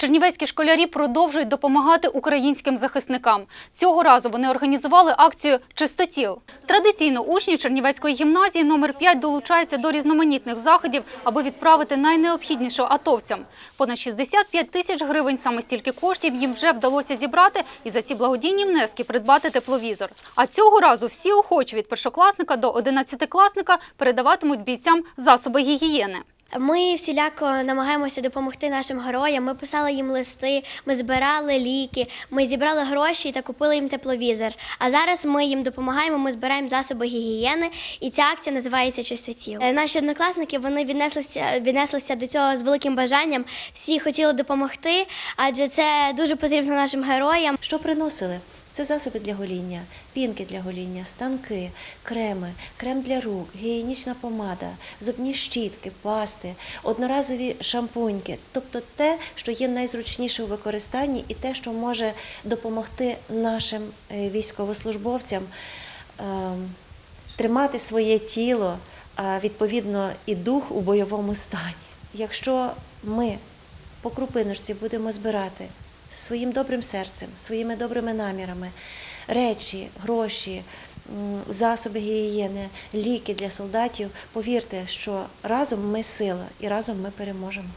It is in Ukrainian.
Чернівецькі школярі продовжують допомагати українським захисникам. Цього разу вони організували акцію Чистотіл. Традиційно учні Чернівецької гімназії номер 5 долучаються до різноманітних заходів, аби відправити найнеобхідніше атовцям. Понад 65 тисяч гривень саме стільки коштів їм вже вдалося зібрати і за ці благодійні внески придбати тепловізор. А цього разу всі охочі від першокласника до одинадцятикласника передаватимуть бійцям засоби гігієни. Ми всіляко намагаємося допомогти нашим героям. Ми писали їм листи, ми збирали ліки, ми зібрали гроші та купили їм тепловізор. А зараз ми їм допомагаємо. Ми збираємо засоби гігієни, і ця акція називається Чистотіл. Е, Наші однокласники вони віднеслися, віднеслися до цього з великим бажанням. Всі хотіли допомогти, адже це дуже потрібно нашим героям. Що приносили? Це засоби для гоління, пінки для гоління, станки, креми, крем для рук, гігієнічна помада, зубні щітки, пасти, одноразові шампуньки, тобто те, що є найзручніше у використанні, і те, що може допомогти нашим е, військовослужбовцям ем, тримати своє тіло, а відповідно і дух у бойовому стані. Якщо ми по крупиночці будемо збирати своїм добрим серцем, своїми добрими намірами речі, гроші, засоби гігієни, ліки для солдатів, повірте, що разом ми сила і разом ми переможемо.